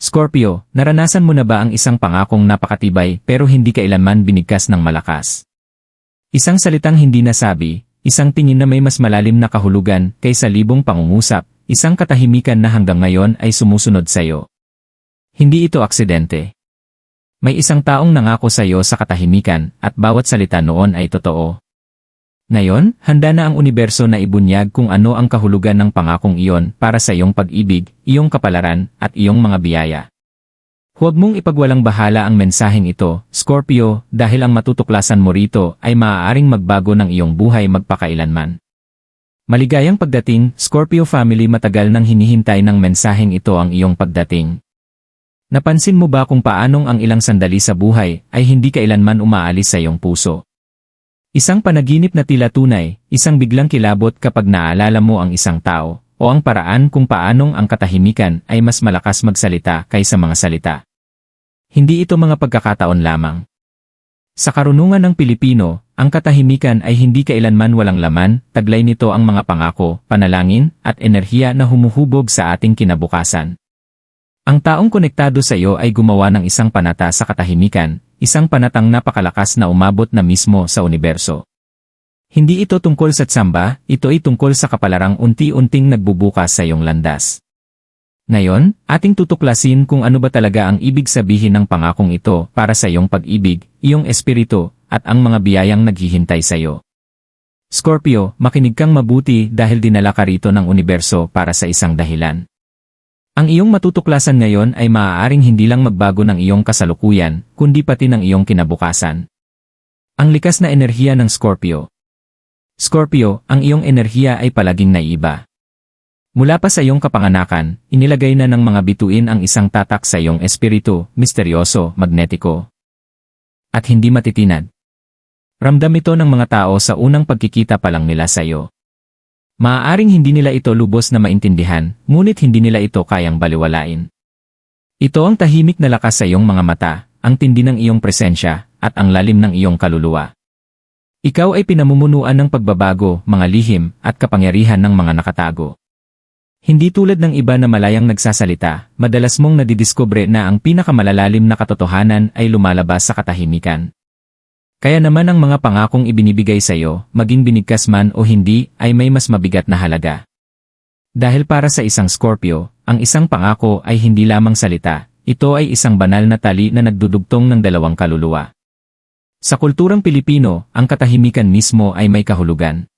Scorpio, naranasan mo na ba ang isang pangakong napakatibay pero hindi kailanman binigkas ng malakas? Isang salitang hindi nasabi, isang tingin na may mas malalim na kahulugan kaysa libong pangungusap, isang katahimikan na hanggang ngayon ay sumusunod sa iyo. Hindi ito aksidente. May isang taong nangako sa iyo sa katahimikan at bawat salita noon ay totoo. Ngayon, handa na ang universo na ibunyag kung ano ang kahulugan ng pangakong iyon para sa iyong pag-ibig, iyong kapalaran, at iyong mga biyaya. Huwag mong ipagwalang bahala ang mensaheng ito, Scorpio, dahil ang matutuklasan mo rito ay maaaring magbago ng iyong buhay magpakailanman. Maligayang pagdating, Scorpio family matagal nang hinihintay ng mensaheng ito ang iyong pagdating. Napansin mo ba kung paanong ang ilang sandali sa buhay ay hindi kailanman umaalis sa iyong puso? Isang panaginip na tila tunay, isang biglang kilabot kapag naalala mo ang isang tao, o ang paraan kung paanong ang katahimikan ay mas malakas magsalita kaysa mga salita. Hindi ito mga pagkakataon lamang. Sa karunungan ng Pilipino, ang katahimikan ay hindi kailanman walang laman, taglay nito ang mga pangako, panalangin, at enerhiya na humuhubog sa ating kinabukasan. Ang taong konektado sa iyo ay gumawa ng isang panata sa katahimikan, isang panatang napakalakas na umabot na mismo sa universo. Hindi ito tungkol sa tsamba, ito ay tungkol sa kapalarang unti-unting nagbubukas sa iyong landas. Ngayon, ating tutuklasin kung ano ba talaga ang ibig sabihin ng pangakong ito para sa iyong pag-ibig, iyong espiritu, at ang mga biyayang naghihintay sa iyo. Scorpio, makinig kang mabuti dahil dinala ka rito ng universo para sa isang dahilan. Ang iyong matutuklasan ngayon ay maaaring hindi lang magbago ng iyong kasalukuyan, kundi pati ng iyong kinabukasan. Ang likas na enerhiya ng Scorpio. Scorpio, ang iyong enerhiya ay palaging naiba. Mula pa sa iyong kapanganakan, inilagay na ng mga bituin ang isang tatak sa iyong espiritu, misteryoso, magnetiko. At hindi matitinad. Ramdam ito ng mga tao sa unang pagkikita pa lang nila sa iyo. Maaaring hindi nila ito lubos na maintindihan, ngunit hindi nila ito kayang baliwalain. Ito ang tahimik na lakas sa iyong mga mata, ang tindi ng iyong presensya, at ang lalim ng iyong kaluluwa. Ikaw ay pinamumunuan ng pagbabago, mga lihim, at kapangyarihan ng mga nakatago. Hindi tulad ng iba na malayang nagsasalita, madalas mong nadidiskubre na ang pinakamalalalim na katotohanan ay lumalabas sa katahimikan. Kaya naman ang mga pangakong ibinibigay sa iyo, maging binigkas man o hindi, ay may mas mabigat na halaga. Dahil para sa isang Scorpio, ang isang pangako ay hindi lamang salita, ito ay isang banal na tali na nagdudugtong ng dalawang kaluluwa. Sa kulturang Pilipino, ang katahimikan mismo ay may kahulugan.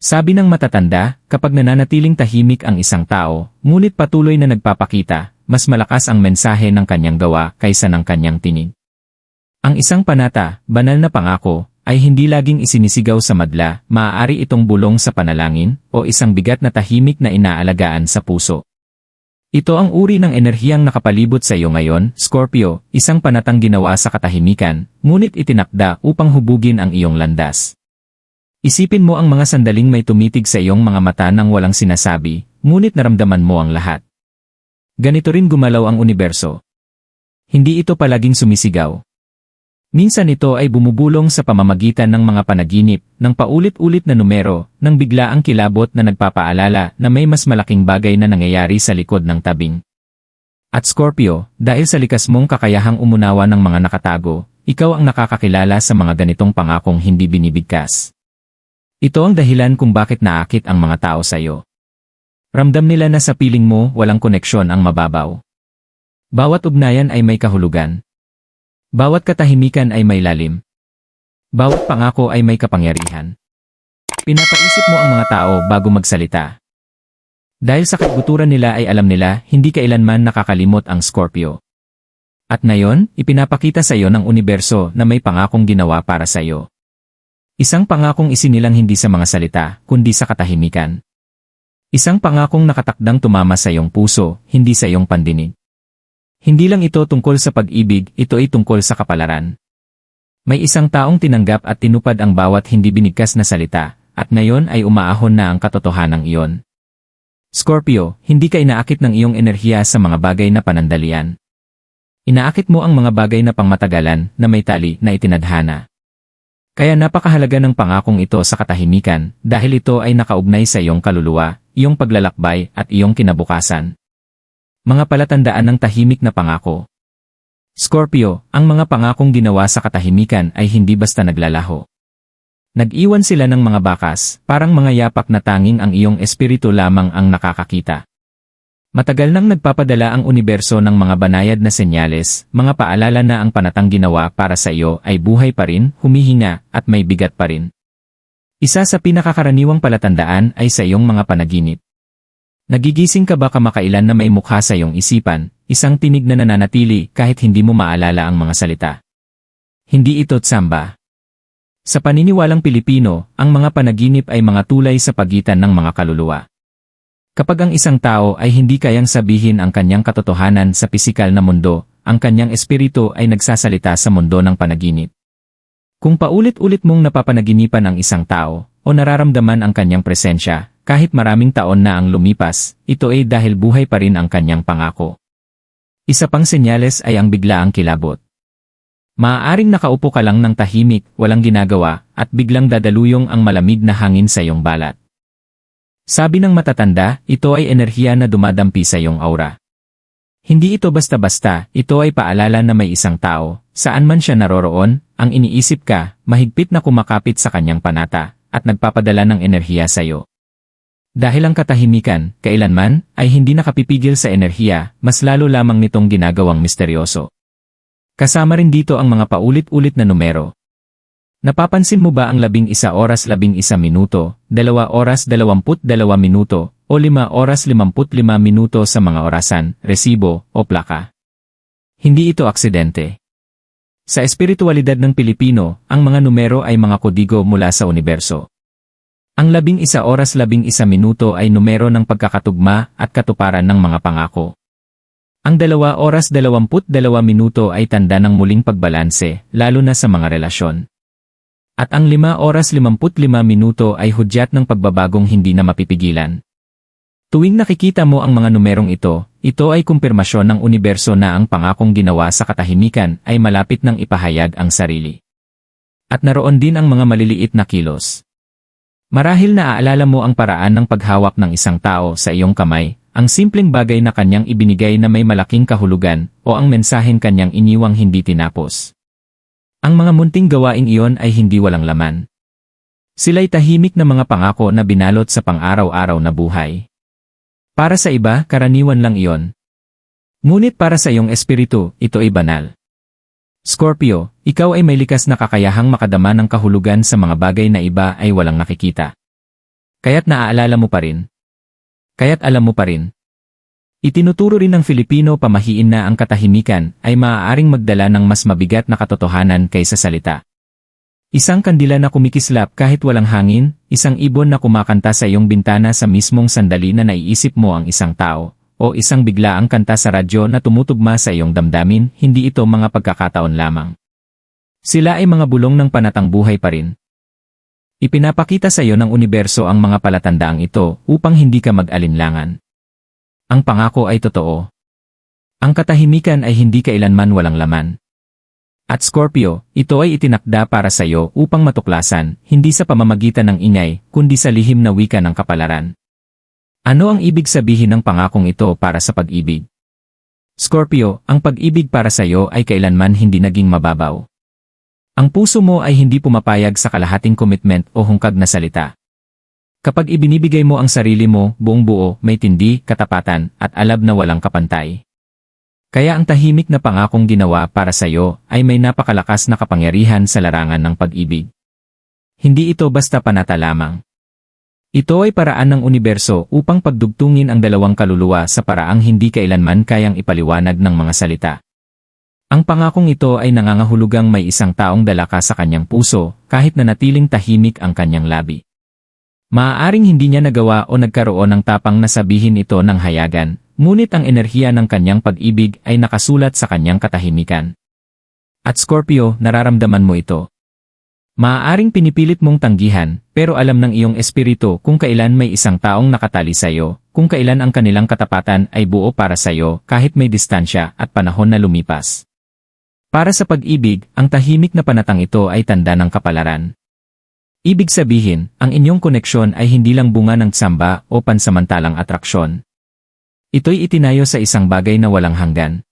Sabi ng matatanda, kapag nananatiling tahimik ang isang tao, ngunit patuloy na nagpapakita, mas malakas ang mensahe ng kanyang gawa kaysa ng kanyang tinig. Ang isang panata, banal na pangako, ay hindi laging isinisigaw sa madla, maaari itong bulong sa panalangin, o isang bigat na tahimik na inaalagaan sa puso. Ito ang uri ng enerhiyang nakapalibot sa iyo ngayon, Scorpio, isang panatang ginawa sa katahimikan, ngunit itinakda upang hubugin ang iyong landas. Isipin mo ang mga sandaling may tumitig sa iyong mga mata nang walang sinasabi, ngunit naramdaman mo ang lahat. Ganito rin gumalaw ang universo. Hindi ito palaging sumisigaw, Minsan ito ay bumubulong sa pamamagitan ng mga panaginip, ng paulit-ulit na numero, ng biglaang kilabot na nagpapaalala na may mas malaking bagay na nangyayari sa likod ng tabing. At Scorpio, dahil sa likas mong kakayahang umunawa ng mga nakatago, ikaw ang nakakakilala sa mga ganitong pangakong hindi binibigkas. Ito ang dahilan kung bakit naakit ang mga tao sa iyo. Ramdam nila na sa piling mo walang koneksyon ang mababaw. Bawat ugnayan ay may kahulugan, bawat katahimikan ay may lalim. Bawat pangako ay may kapangyarihan. Pinapaisip mo ang mga tao bago magsalita. Dahil sa kaguturan nila ay alam nila, hindi kailanman nakakalimot ang Scorpio. At ngayon, ipinapakita sa iyo ng universo na may pangakong ginawa para sa iyo. Isang pangakong isinilang hindi sa mga salita, kundi sa katahimikan. Isang pangakong nakatakdang tumama sa iyong puso, hindi sa iyong pandinig. Hindi lang ito tungkol sa pag-ibig, ito ay tungkol sa kapalaran. May isang taong tinanggap at tinupad ang bawat hindi binigkas na salita, at ngayon ay umaahon na ang katotohanan iyon. Scorpio, hindi ka inaakit ng iyong enerhiya sa mga bagay na panandalian. Inaakit mo ang mga bagay na pangmatagalan na may tali na itinadhana. Kaya napakahalaga ng pangakong ito sa katahimikan dahil ito ay nakaugnay sa iyong kaluluwa, iyong paglalakbay at iyong kinabukasan. Mga palatandaan ng tahimik na pangako. Scorpio, ang mga pangakong ginawa sa katahimikan ay hindi basta naglalaho. Nag-iwan sila ng mga bakas, parang mga yapak na tanging ang iyong espiritu lamang ang nakakakita. Matagal nang nagpapadala ang universo ng mga banayad na senyales, mga paalala na ang panatang ginawa para sa iyo ay buhay pa rin, humihinga, at may bigat pa rin. Isa sa pinakakaraniwang palatandaan ay sa iyong mga panaginip. Nagigising ka ba kamakailan na may mukha sa iyong isipan, isang tinig na nananatili kahit hindi mo maalala ang mga salita? Hindi ito tsamba. Sa paniniwalang Pilipino, ang mga panaginip ay mga tulay sa pagitan ng mga kaluluwa. Kapag ang isang tao ay hindi kayang sabihin ang kanyang katotohanan sa pisikal na mundo, ang kanyang espiritu ay nagsasalita sa mundo ng panaginip. Kung paulit-ulit mong napapanaginipan ang isang tao, o nararamdaman ang kanyang presensya, kahit maraming taon na ang lumipas, ito ay dahil buhay pa rin ang kanyang pangako. Isa pang senyales ay ang biglaang kilabot. Maaaring nakaupo ka lang ng tahimik, walang ginagawa, at biglang dadaluyong ang malamig na hangin sa iyong balat. Sabi ng matatanda, ito ay enerhiya na dumadampi sa iyong aura. Hindi ito basta-basta, ito ay paalala na may isang tao, saan man siya naroroon, ang iniisip ka, mahigpit na kumakapit sa kanyang panata, at nagpapadala ng enerhiya sa iyo. Dahil ang katahimikan, kailanman, ay hindi nakapipigil sa enerhiya, mas lalo lamang nitong ginagawang misteryoso. Kasama rin dito ang mga paulit-ulit na numero. Napapansin mo ba ang labing isa oras labing isa minuto, dalawa oras dalawamput dalawa minuto, o lima oras limamput lima minuto sa mga orasan, resibo, o plaka? Hindi ito aksidente. Sa espiritualidad ng Pilipino, ang mga numero ay mga kodigo mula sa universo. Ang labing isa oras labing isa minuto ay numero ng pagkakatugma at katuparan ng mga pangako. Ang dalawa oras dalawamput dalawa minuto ay tanda ng muling pagbalanse, lalo na sa mga relasyon. At ang lima oras limamput lima minuto ay hudyat ng pagbabagong hindi na mapipigilan. Tuwing nakikita mo ang mga numerong ito, ito ay kumpirmasyon ng universo na ang pangakong ginawa sa katahimikan ay malapit ng ipahayag ang sarili. At naroon din ang mga maliliit na kilos. Marahil naaalala mo ang paraan ng paghawak ng isang tao sa iyong kamay, ang simpleng bagay na kanyang ibinigay na may malaking kahulugan, o ang mensaheng kanyang iniwang hindi tinapos. Ang mga munting gawaing iyon ay hindi walang laman. Sila'y tahimik na mga pangako na binalot sa pang-araw-araw na buhay. Para sa iba, karaniwan lang iyon. Ngunit para sa iyong espiritu, ito ay banal. Scorpio, ikaw ay may likas na kakayahang makadama ng kahulugan sa mga bagay na iba ay walang nakikita. Kaya't naaalala mo pa rin. Kaya't alam mo pa rin. Itinuturo rin ng Filipino pamahiin na ang katahimikan ay maaaring magdala ng mas mabigat na katotohanan kaysa salita. Isang kandila na kumikislap kahit walang hangin, isang ibon na kumakanta sa iyong bintana sa mismong sandali na naiisip mo ang isang tao, o isang biglaang kanta sa radyo na tumutugma sa iyong damdamin, hindi ito mga pagkakataon lamang. Sila ay mga bulong ng panatang buhay pa rin. Ipinapakita sa iyo ng universo ang mga palatandaang ito upang hindi ka mag-alinlangan. Ang pangako ay totoo. Ang katahimikan ay hindi kailanman walang laman. At Scorpio, ito ay itinakda para sa iyo upang matuklasan, hindi sa pamamagitan ng ingay, kundi sa lihim na wika ng kapalaran. Ano ang ibig sabihin ng pangakong ito para sa pag-ibig? Scorpio, ang pag-ibig para sa iyo ay kailanman hindi naging mababaw. Ang puso mo ay hindi pumapayag sa kalahating commitment o hungkag na salita. Kapag ibinibigay mo ang sarili mo, buong buo, may tindi, katapatan, at alab na walang kapantay. Kaya ang tahimik na pangakong ginawa para sa iyo ay may napakalakas na kapangyarihan sa larangan ng pag-ibig. Hindi ito basta panata lamang. Ito ay paraan ng universo upang pagdugtungin ang dalawang kaluluwa sa paraang hindi kailanman kayang ipaliwanag ng mga salita. Ang pangakong ito ay nangangahulugang may isang taong dalaka sa kanyang puso kahit na natiling tahimik ang kanyang labi. Maaaring hindi niya nagawa o nagkaroon ng tapang na sabihin ito ng hayagan, ngunit ang enerhiya ng kanyang pag-ibig ay nakasulat sa kanyang katahimikan. At Scorpio, nararamdaman mo ito. Maaaring pinipilit mong tanggihan, pero alam ng iyong espiritu kung kailan may isang taong nakatali sa iyo, kung kailan ang kanilang katapatan ay buo para sa iyo kahit may distansya at panahon na lumipas. Para sa pag-ibig, ang tahimik na panatang ito ay tanda ng kapalaran. Ibig sabihin, ang inyong koneksyon ay hindi lang bunga ng tsamba o pansamantalang atraksyon. Ito'y itinayo sa isang bagay na walang hanggan.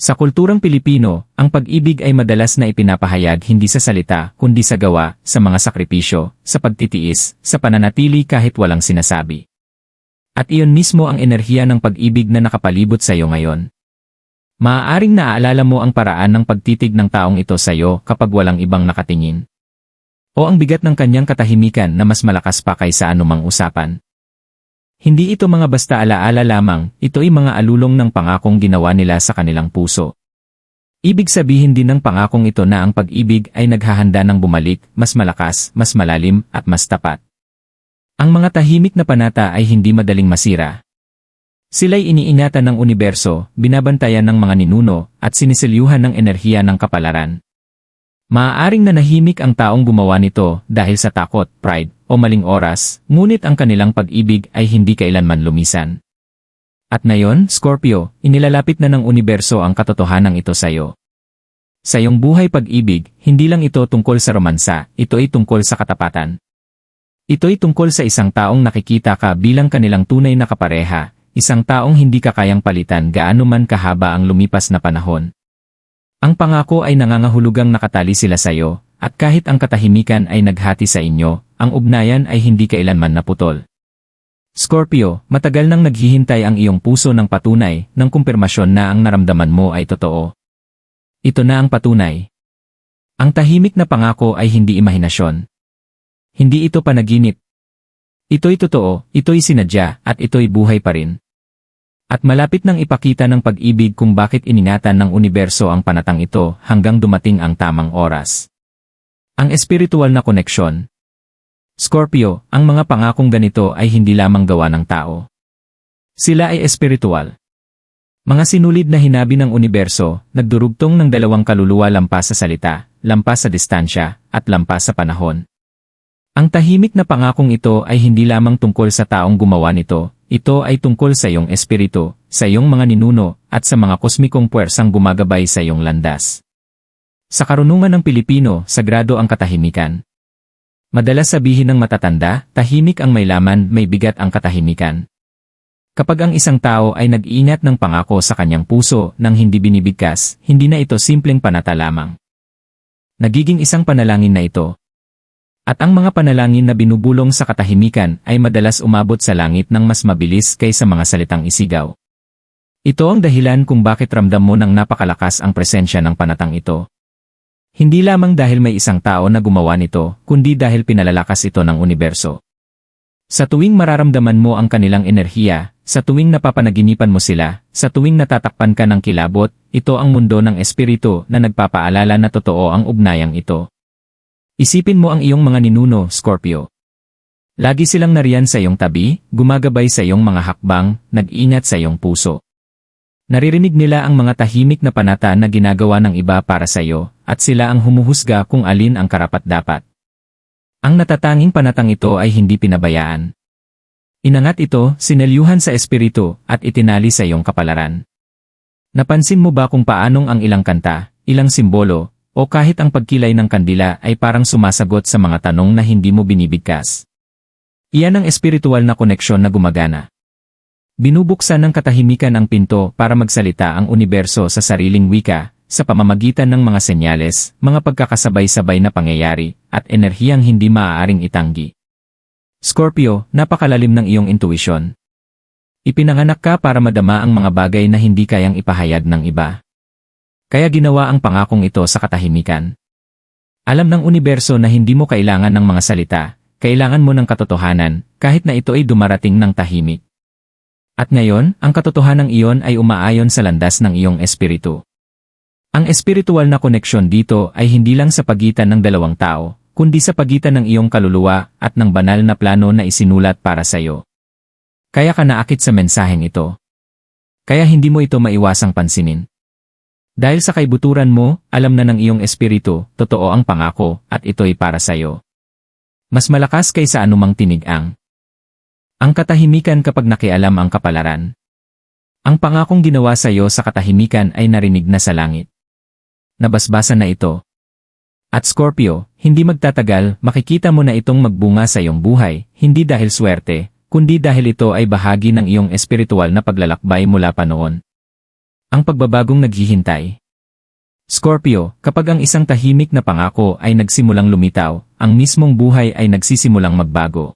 Sa kulturang Pilipino, ang pag-ibig ay madalas na ipinapahayag hindi sa salita, kundi sa gawa, sa mga sakripisyo, sa pagtitiis, sa pananatili kahit walang sinasabi. At iyon mismo ang enerhiya ng pag-ibig na nakapalibot sa iyo ngayon. Maaaring naaalala mo ang paraan ng pagtitig ng taong ito sa iyo kapag walang ibang nakatingin. O ang bigat ng kanyang katahimikan na mas malakas pa kaysa anumang usapan. Hindi ito mga basta alaala lamang, ito ay mga alulong ng pangakong ginawa nila sa kanilang puso. Ibig sabihin din ng pangakong ito na ang pag-ibig ay naghahanda ng bumalik, mas malakas, mas malalim, at mas tapat. Ang mga tahimik na panata ay hindi madaling masira. Sila'y iniingatan ng universo, binabantayan ng mga ninuno, at siniselyuhan ng enerhiya ng kapalaran. Maaaring nanahimik ang taong gumawa nito dahil sa takot, pride, o maling oras, ngunit ang kanilang pag-ibig ay hindi kailanman lumisan. At ngayon, Scorpio, inilalapit na ng universo ang katotohanan ito sa iyo. Sa iyong buhay pag-ibig, hindi lang ito tungkol sa romansa, ito ay tungkol sa katapatan. Ito'y tungkol sa isang taong nakikita ka bilang kanilang tunay na kapareha, isang taong hindi ka kayang palitan gaano man kahaba ang lumipas na panahon. Ang pangako ay nangangahulugang nakatali sila sa iyo, at kahit ang katahimikan ay naghati sa inyo, ang ugnayan ay hindi kailanman naputol. Scorpio, matagal nang naghihintay ang iyong puso ng patunay, ng kumpirmasyon na ang naramdaman mo ay totoo. Ito na ang patunay. Ang tahimik na pangako ay hindi imahinasyon. Hindi ito panaginip. Ito'y totoo, ito'y sinadya, at ito'y buhay pa rin. At malapit nang ipakita ng pag-ibig kung bakit iningatan ng universo ang panatang ito hanggang dumating ang tamang oras. Ang espiritual na koneksyon. Scorpio, ang mga pangakong ganito ay hindi lamang gawa ng tao. Sila ay espiritual. Mga sinulid na hinabi ng universo, nagdurugtong ng dalawang kaluluwa lampas sa salita, lampas sa distansya, at lampas sa panahon. Ang tahimik na pangakong ito ay hindi lamang tungkol sa taong gumawa nito, ito ay tungkol sa iyong espiritu, sa iyong mga ninuno, at sa mga kosmikong puwersang gumagabay sa iyong landas. Sa karunungan ng Pilipino, sagrado ang katahimikan. Madalas sabihin ng matatanda, tahimik ang may laman, may bigat ang katahimikan. Kapag ang isang tao ay nag-ingat ng pangako sa kanyang puso nang hindi binibigkas, hindi na ito simpleng panata lamang. Nagiging isang panalangin na ito, at ang mga panalangin na binubulong sa katahimikan ay madalas umabot sa langit ng mas mabilis kaysa mga salitang isigaw. Ito ang dahilan kung bakit ramdam mo ng napakalakas ang presensya ng panatang ito. Hindi lamang dahil may isang tao na gumawa nito, kundi dahil pinalalakas ito ng universo. Sa tuwing mararamdaman mo ang kanilang enerhiya, sa tuwing napapanaginipan mo sila, sa tuwing natatakpan ka ng kilabot, ito ang mundo ng espiritu na nagpapaalala na totoo ang ugnayang ito. Isipin mo ang iyong mga ninuno, Scorpio. Lagi silang nariyan sa iyong tabi, gumagabay sa iyong mga hakbang, nag-ingat sa iyong puso. Naririnig nila ang mga tahimik na panata na ginagawa ng iba para sa iyo, at sila ang humuhusga kung alin ang karapat-dapat. Ang natatanging panatang ito ay hindi pinabayaan. Inangat ito, sinelyuhan sa espiritu, at itinali sa iyong kapalaran. Napansin mo ba kung paanong ang ilang kanta, ilang simbolo, o kahit ang pagkilay ng kandila ay parang sumasagot sa mga tanong na hindi mo binibigkas. Iyan ang espiritual na koneksyon na gumagana. Binubuksan ng katahimikan ang pinto para magsalita ang universo sa sariling wika, sa pamamagitan ng mga senyales, mga pagkakasabay-sabay na pangyayari, at enerhiyang hindi maaaring itanggi. Scorpio, napakalalim ng iyong intuisyon. Ipinanganak ka para madama ang mga bagay na hindi kayang ipahayag ng iba. Kaya ginawa ang pangakong ito sa katahimikan. Alam ng universo na hindi mo kailangan ng mga salita, kailangan mo ng katotohanan, kahit na ito ay dumarating ng tahimik. At ngayon, ang katotohanan iyon ay umaayon sa landas ng iyong espiritu. Ang espiritual na koneksyon dito ay hindi lang sa pagitan ng dalawang tao, kundi sa pagitan ng iyong kaluluwa at ng banal na plano na isinulat para sa iyo. Kaya ka naakit sa mensaheng ito. Kaya hindi mo ito maiwasang pansinin. Dahil sa kaibuturan mo, alam na ng iyong espiritu, totoo ang pangako, at ito'y para sa iyo. Mas malakas kaysa anumang tinigang. Ang katahimikan kapag nakialam ang kapalaran. Ang pangakong ginawa sa iyo sa katahimikan ay narinig na sa langit. Nabasbasan na ito. At Scorpio, hindi magtatagal, makikita mo na itong magbunga sa iyong buhay, hindi dahil swerte, kundi dahil ito ay bahagi ng iyong espiritual na paglalakbay mula pa noon. Ang pagbabagong naghihintay. Scorpio, kapag ang isang tahimik na pangako ay nagsimulang lumitaw, ang mismong buhay ay nagsisimulang magbago.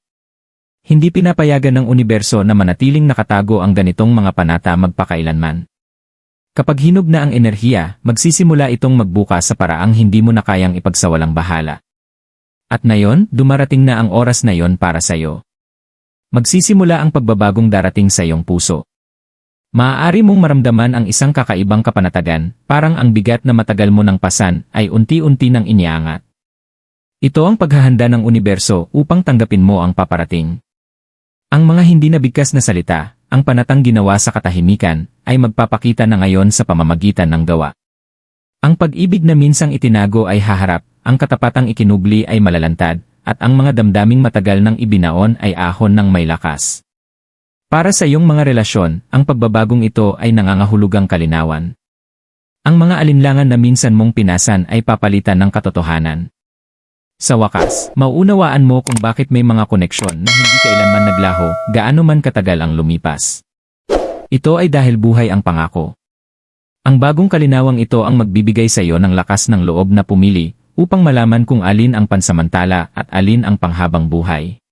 Hindi pinapayagan ng universo na manatiling nakatago ang ganitong mga panata magpakailanman. Kapag hinog na ang enerhiya, magsisimula itong magbuka sa paraang hindi mo na kayang ipagsawalang bahala. At ngayon, dumarating na ang oras na yon para sa'yo. Magsisimula ang pagbabagong darating sa iyong puso. Maaari mong maramdaman ang isang kakaibang kapanatagan, parang ang bigat na matagal mo ng pasan ay unti-unti nang iniangat. Ito ang paghahanda ng universo upang tanggapin mo ang paparating. Ang mga hindi nabigkas na salita, ang panatang ginawa sa katahimikan, ay magpapakita na ngayon sa pamamagitan ng gawa. Ang pag-ibig na minsang itinago ay haharap, ang katapatang ikinubli ay malalantad, at ang mga damdaming matagal nang ibinaon ay ahon ng may lakas. Para sa iyong mga relasyon, ang pagbabagong ito ay nangangahulugang kalinawan. Ang mga alinlangan na minsan mong pinasan ay papalitan ng katotohanan. Sa wakas, mauunawaan mo kung bakit may mga koneksyon na hindi kailanman naglaho, gaano man katagal ang lumipas. Ito ay dahil buhay ang pangako. Ang bagong kalinawang ito ang magbibigay sa iyo ng lakas ng loob na pumili upang malaman kung alin ang pansamantala at alin ang panghabang buhay.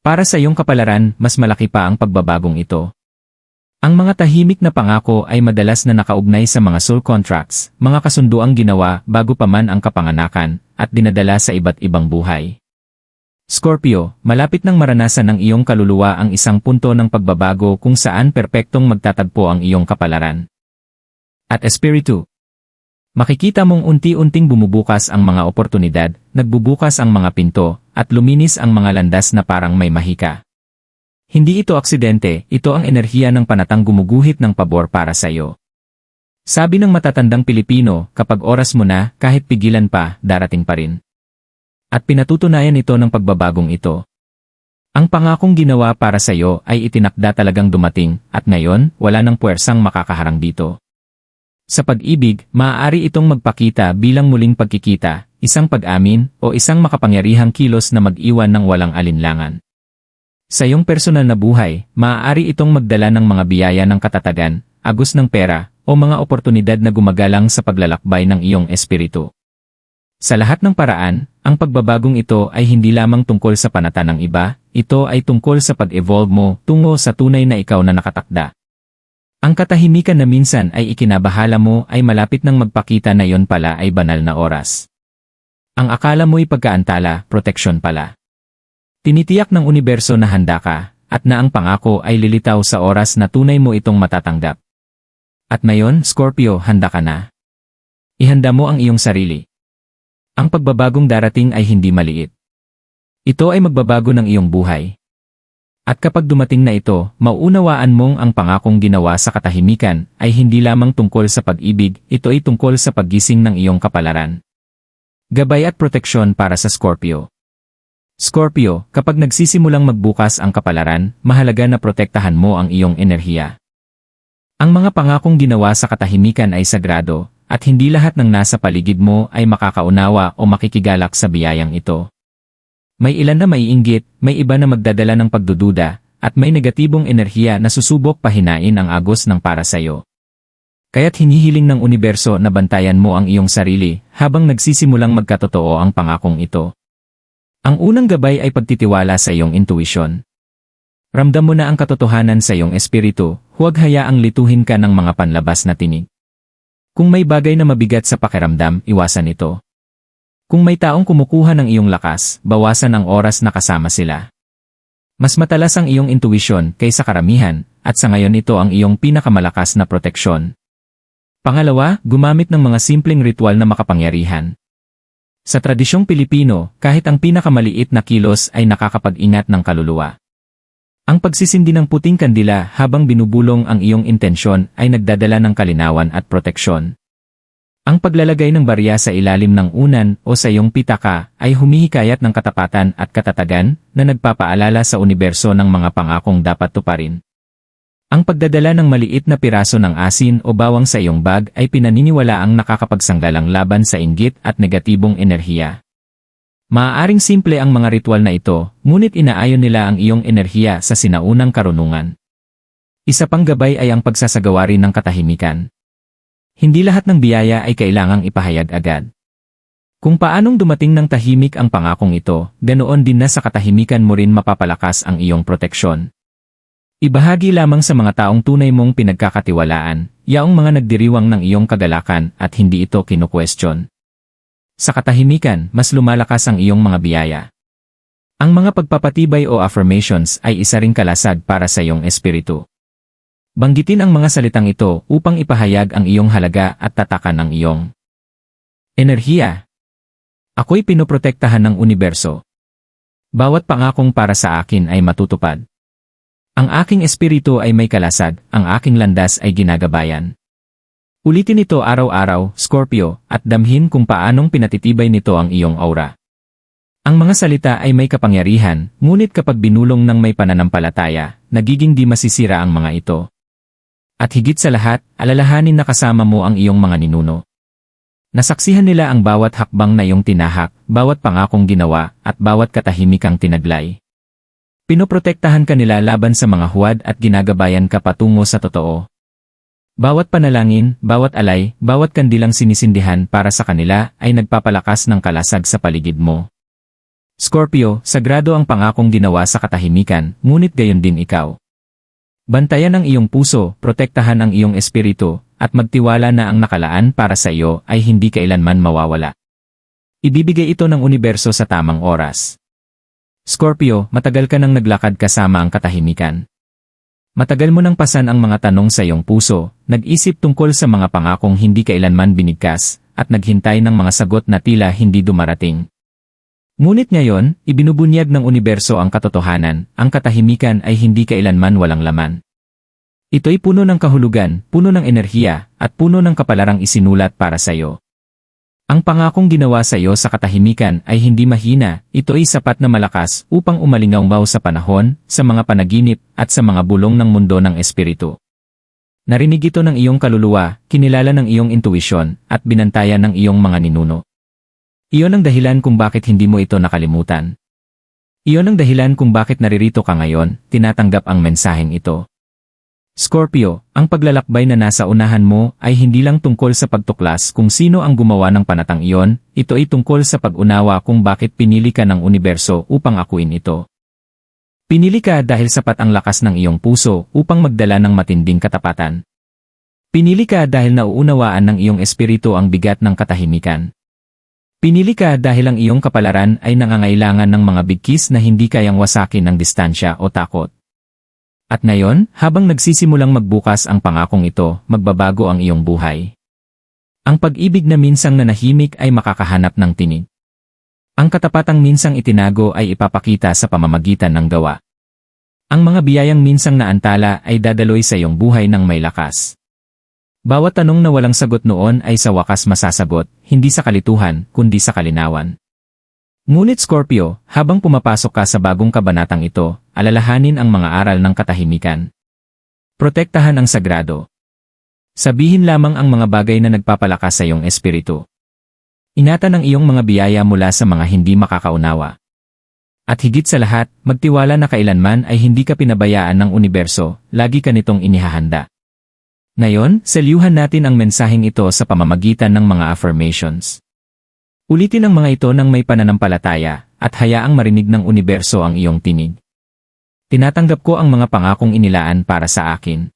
Para sa iyong kapalaran, mas malaki pa ang pagbabagong ito. Ang mga tahimik na pangako ay madalas na nakaugnay sa mga soul contracts, mga kasunduang ginawa bago pa man ang kapanganakan, at dinadala sa iba't ibang buhay. Scorpio, malapit nang maranasan ng iyong kaluluwa ang isang punto ng pagbabago kung saan perpektong magtatagpo ang iyong kapalaran. At Espiritu, Makikita mong unti-unting bumubukas ang mga oportunidad, nagbubukas ang mga pinto, at luminis ang mga landas na parang may mahika. Hindi ito aksidente, ito ang enerhiya ng panatang gumuguhit ng pabor para sa iyo. Sabi ng matatandang Pilipino, kapag oras mo na, kahit pigilan pa, darating pa rin. At pinatutunayan ito ng pagbabagong ito. Ang pangakong ginawa para sa iyo ay itinakda talagang dumating, at ngayon, wala nang puwersang makakaharang dito. Sa pag-ibig, maaari itong magpakita bilang muling pagkikita, isang pag-amin, o isang makapangyarihang kilos na mag-iwan ng walang alinlangan. Sa iyong personal na buhay, maaari itong magdala ng mga biyaya ng katatagan, agos ng pera, o mga oportunidad na gumagalang sa paglalakbay ng iyong espiritu. Sa lahat ng paraan, ang pagbabagong ito ay hindi lamang tungkol sa panata ng iba, ito ay tungkol sa pag-evolve mo tungo sa tunay na ikaw na nakatakda. Ang katahimikan na minsan ay ikinabahala mo ay malapit nang magpakita na yon pala ay banal na oras. Ang akala mo'y pagkaantala, proteksyon pala. Tinitiyak ng universo na handa ka, at na ang pangako ay lilitaw sa oras na tunay mo itong matatanggap. At ngayon, Scorpio, handa ka na. Ihanda mo ang iyong sarili. Ang pagbabagong darating ay hindi maliit. Ito ay magbabago ng iyong buhay. At kapag dumating na ito, mauunawaan mong ang pangakong ginawa sa katahimikan ay hindi lamang tungkol sa pag-ibig, ito ay tungkol sa paggising ng iyong kapalaran. Gabay at proteksyon para sa Scorpio. Scorpio, kapag nagsisimulang magbukas ang kapalaran, mahalaga na protektahan mo ang iyong enerhiya. Ang mga pangakong ginawa sa katahimikan ay sagrado, at hindi lahat ng nasa paligid mo ay makakaunawa o makikigalak sa biyayang ito. May ilan na maiinggit, may iba na magdadala ng pagdududa, at may negatibong enerhiya na susubok pahinain ang agos ng para sa'yo. Kaya't hinihiling ng universo na bantayan mo ang iyong sarili habang nagsisimulang magkatotoo ang pangakong ito. Ang unang gabay ay pagtitiwala sa iyong intuition. Ramdam mo na ang katotohanan sa iyong espiritu, huwag hayaang lituhin ka ng mga panlabas na tinig. Kung may bagay na mabigat sa pakiramdam, iwasan ito. Kung may taong kumukuha ng iyong lakas, bawasan ang oras na kasama sila. Mas matalas ang iyong intuition kaysa karamihan, at sa ngayon ito ang iyong pinakamalakas na proteksyon. Pangalawa, gumamit ng mga simpleng ritual na makapangyarihan. Sa tradisyong Pilipino, kahit ang pinakamaliit na kilos ay nakakapag-ingat ng kaluluwa. Ang pagsisindi ng puting kandila habang binubulong ang iyong intensyon ay nagdadala ng kalinawan at proteksyon. Ang paglalagay ng barya sa ilalim ng unan o sa iyong pitaka ay humihikayat ng katapatan at katatagan na nagpapaalala sa universo ng mga pangakong dapat tuparin. Ang pagdadala ng maliit na piraso ng asin o bawang sa iyong bag ay pinaniniwala ang nakakapagsanggalang laban sa inggit at negatibong enerhiya. Maaaring simple ang mga ritual na ito, ngunit inaayon nila ang iyong enerhiya sa sinaunang karunungan. Isa pang gabay ay ang pagsasagawa rin ng katahimikan. Hindi lahat ng biyaya ay kailangang ipahayag agad. Kung paanong dumating ng tahimik ang pangakong ito, ganoon din na sa katahimikan mo rin mapapalakas ang iyong proteksyon. Ibahagi lamang sa mga taong tunay mong pinagkakatiwalaan, yaong mga nagdiriwang ng iyong kagalakan at hindi ito kinukwestiyon. Sa katahimikan, mas lumalakas ang iyong mga biyaya. Ang mga pagpapatibay o affirmations ay isa ring kalasag para sa iyong espiritu. Banggitin ang mga salitang ito upang ipahayag ang iyong halaga at tatakan ng iyong enerhiya. Ako'y pinoprotektahan ng universo. Bawat pangakong para sa akin ay matutupad. Ang aking espiritu ay may kalasag, ang aking landas ay ginagabayan. Ulitin ito araw-araw, Scorpio, at damhin kung paanong pinatitibay nito ang iyong aura. Ang mga salita ay may kapangyarihan, ngunit kapag binulong ng may pananampalataya, nagiging di masisira ang mga ito. At higit sa lahat, alalahanin na kasama mo ang iyong mga ninuno. Nasaksihan nila ang bawat hakbang na iyong tinahak, bawat pangakong ginawa, at bawat katahimikang tinaglay. Pinoprotektahan ka nila laban sa mga huwad at ginagabayan ka patungo sa totoo. Bawat panalangin, bawat alay, bawat kandilang sinisindihan para sa kanila ay nagpapalakas ng kalasag sa paligid mo. Scorpio, sagrado ang pangakong ginawa sa katahimikan, ngunit gayon din ikaw. Bantayan ang iyong puso, protektahan ang iyong espiritu, at magtiwala na ang nakalaan para sa iyo ay hindi kailanman mawawala. Ibibigay ito ng universo sa tamang oras. Scorpio, matagal ka nang naglakad kasama ang katahimikan. Matagal mo nang pasan ang mga tanong sa iyong puso, nag-isip tungkol sa mga pangakong hindi kailanman binigkas, at naghintay ng mga sagot na tila hindi dumarating. Ngunit ngayon, ibinubunyag ng universo ang katotohanan, ang katahimikan ay hindi kailanman walang laman. Ito'y puno ng kahulugan, puno ng enerhiya, at puno ng kapalarang isinulat para sa iyo. Ang pangakong ginawa sa iyo sa katahimikan ay hindi mahina, ito ay sapat na malakas upang umalingaw sa panahon, sa mga panaginip, at sa mga bulong ng mundo ng espiritu. Narinig ito ng iyong kaluluwa, kinilala ng iyong intuisyon, at binantayan ng iyong mga ninuno. Iyon ang dahilan kung bakit hindi mo ito nakalimutan. Iyon ang dahilan kung bakit naririto ka ngayon, tinatanggap ang mensaheng ito. Scorpio, ang paglalakbay na nasa unahan mo ay hindi lang tungkol sa pagtuklas kung sino ang gumawa ng panatang iyon, ito ay tungkol sa pag-unawa kung bakit pinili ka ng universo upang akuin ito. Pinili ka dahil sapat ang lakas ng iyong puso upang magdala ng matinding katapatan. Pinili ka dahil nauunawaan ng iyong espiritu ang bigat ng katahimikan. Pinili ka dahil ang iyong kapalaran ay nangangailangan ng mga bigkis na hindi kayang wasakin ng distansya o takot. At ngayon, habang nagsisimulang magbukas ang pangakong ito, magbabago ang iyong buhay. Ang pag-ibig na minsang nanahimik ay makakahanap ng tinig. Ang katapatang minsang itinago ay ipapakita sa pamamagitan ng gawa. Ang mga biyayang minsang naantala ay dadaloy sa iyong buhay ng may lakas. Bawat tanong na walang sagot noon ay sa wakas masasagot, hindi sa kalituhan, kundi sa kalinawan. Ngunit Scorpio, habang pumapasok ka sa bagong kabanatang ito, alalahanin ang mga aral ng katahimikan. Protektahan ang sagrado. Sabihin lamang ang mga bagay na nagpapalakas sa iyong espiritu. Ingatan ang iyong mga biyaya mula sa mga hindi makakaunawa. At higit sa lahat, magtiwala na kailanman ay hindi ka pinabayaan ng universo, lagi ka nitong inihahanda. Ngayon, selyuhan natin ang mensaheng ito sa pamamagitan ng mga affirmations. Ulitin ang mga ito ng may pananampalataya, at hayaang marinig ng universo ang iyong tinig. Tinatanggap ko ang mga pangakong inilaan para sa akin.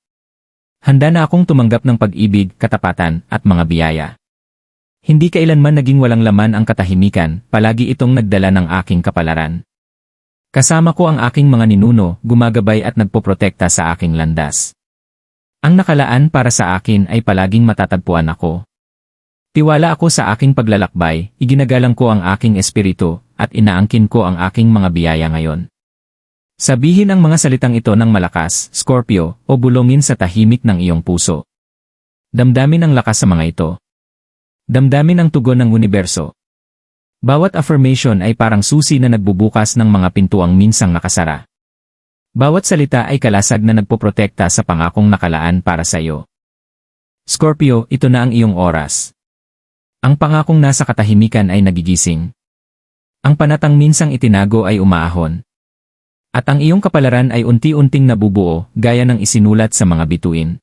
Handa na akong tumanggap ng pag-ibig, katapatan, at mga biyaya. Hindi kailanman naging walang laman ang katahimikan, palagi itong nagdala ng aking kapalaran. Kasama ko ang aking mga ninuno, gumagabay at nagpoprotekta sa aking landas. Ang nakalaan para sa akin ay palaging matatagpuan ako. Tiwala ako sa aking paglalakbay, iginagalang ko ang aking espiritu, at inaangkin ko ang aking mga biyaya ngayon. Sabihin ang mga salitang ito ng malakas, Scorpio, o bulongin sa tahimik ng iyong puso. Damdamin ang lakas sa mga ito. Damdamin ang tugon ng universo. Bawat affirmation ay parang susi na nagbubukas ng mga pintuang minsang nakasara. Bawat salita ay kalasag na nagpoprotekta sa pangakong nakalaan para sa iyo. Scorpio, ito na ang iyong oras. Ang pangakong nasa katahimikan ay nagigising. Ang panatang minsang itinago ay umaahon. At ang iyong kapalaran ay unti-unting nabubuo gaya ng isinulat sa mga bituin.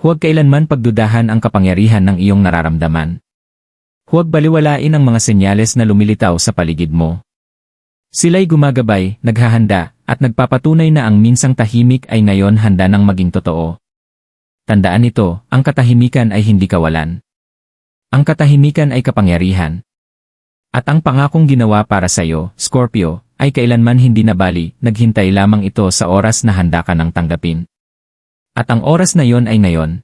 Huwag kailanman pagdudahan ang kapangyarihan ng iyong nararamdaman. Huwag baliwalain ang mga senyales na lumilitaw sa paligid mo. Sila'y gumagabay, naghahanda, at nagpapatunay na ang minsang tahimik ay ngayon handa ng maging totoo. Tandaan nito, ang katahimikan ay hindi kawalan. Ang katahimikan ay kapangyarihan. At ang pangakong ginawa para sa iyo, Scorpio, ay kailanman hindi nabali, naghintay lamang ito sa oras na handa ka ng tanggapin. At ang oras na yon ay ngayon.